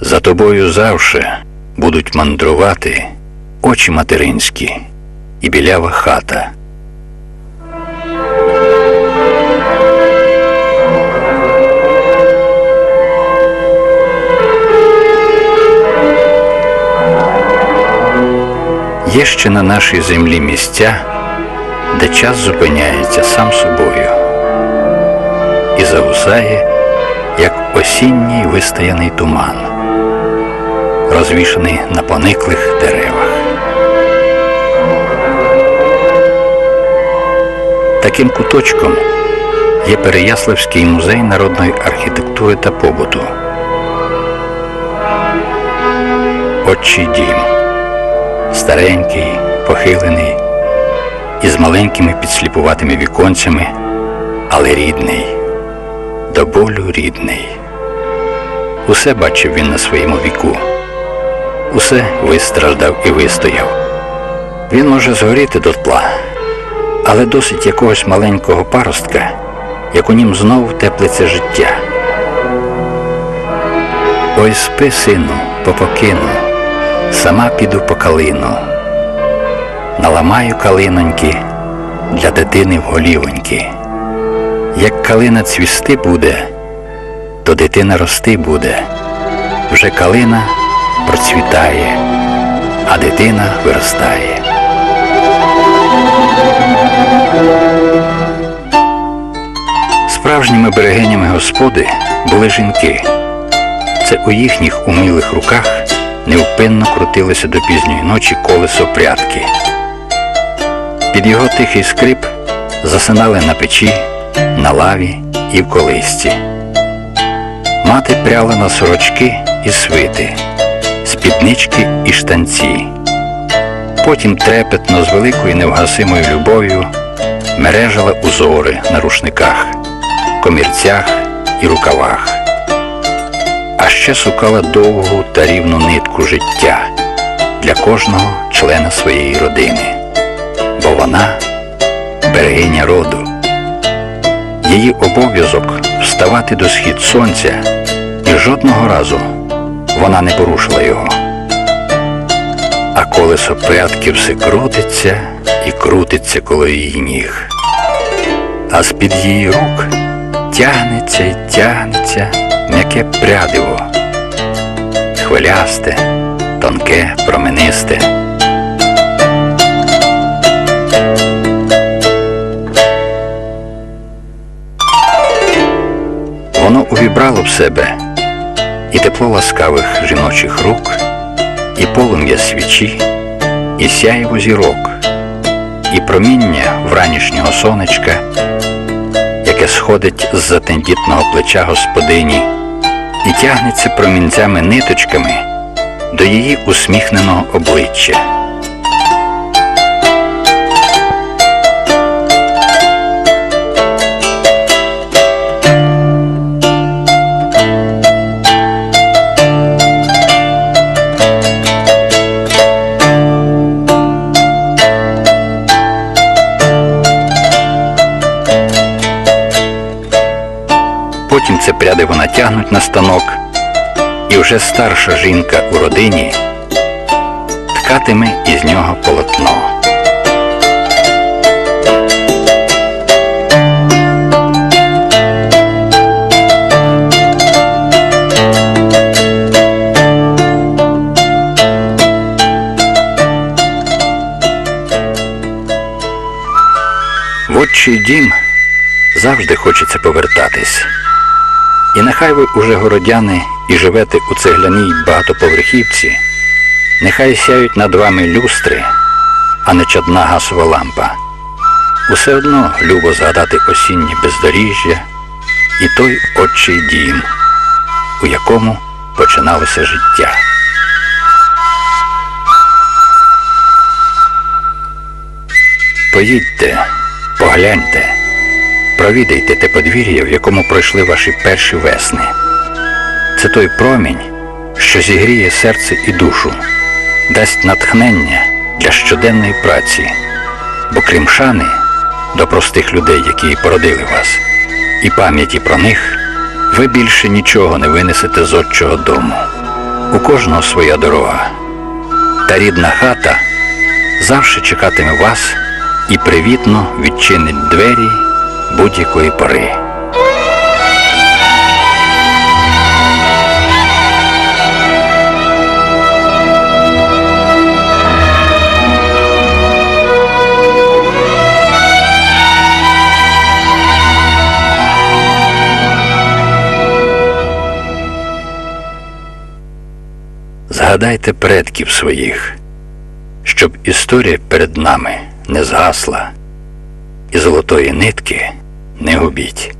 За тобою завше будуть мандрувати очі материнські і білява хата. Є ще на нашій землі місця, де час зупиняється сам собою і загусає, як осінній вистаяний туман, розвішаний на пониклих деревах. Таким куточком є Переяславський музей народної архітектури та побуту. Отчий дім старенький, похилений, із маленькими підсліпуватими віконцями, але рідний, до болю рідний. Усе бачив він на своєму віку, усе вистраждав і вистояв. Він може згоріти дотла, але досить якогось маленького паростка, як у нім знову теплиться життя. Ой спи, сину, попокину, сама піду по калину. Наламаю калиноньки для дитини в голівоньки. Як калина цвісти буде, то дитина рости буде. Вже калина процвітає, а дитина виростає. Справжніми берегинями Господи були жінки. Це у їхніх умілих руках невпинно крутилося до пізньої ночі колесо прядки. Під його тихий скрип засинали на печі, на лаві і в колисці. Мати пряла на сорочки і свити, спіднички і штанці. Потім трепетно з великою невгасимою любов'ю мережала узори на рушниках, комірцях і рукавах а ще шукала довгу та рівну нитку життя для кожного члена своєї родини, бо вона берегиня роду. Її обов'язок вставати до схід сонця, і жодного разу вона не порушила його. А колесо прядки все крутиться і крутиться коло її ніг, а з-під її рук тягнеться й тягнеться м'яке прядиво, хвилясте, тонке, променисте. Воно увібрало в себе і тепло ласкавих жіночих рук, і полум'я свічі, і сяєво зірок, і проміння вранішнього сонечка яке сходить з затендітного плеча господині і тягнеться промінцями ниточками до її усміхненого обличчя. Потім це пряди вона тягнуть на станок, і вже старша жінка у родині ткатиме із нього полотно. В дім завжди хочеться повертатись. І нехай ви уже городяни і живете у цегляній багатоповерхівці, нехай сяють над вами люстри, а не чадна гасова лампа. Усе одно любо згадати осіннє бездоріжжя і той отчий дім, у якому починалося життя. Поїдьте, погляньте. Провідайте те подвір'я, в якому пройшли ваші перші весни. Це той промінь, що зігріє серце і душу, дасть натхнення для щоденної праці, бо крім шани до простих людей, які породили вас, і пам'яті про них, ви більше нічого не винесете з отчого дому. У кожного своя дорога. Та рідна хата завжди чекатиме вас і привітно відчинить двері будь-якої пори. Згадайте предків своїх, щоб історія перед нами не згасла і золотої нитки не губіть.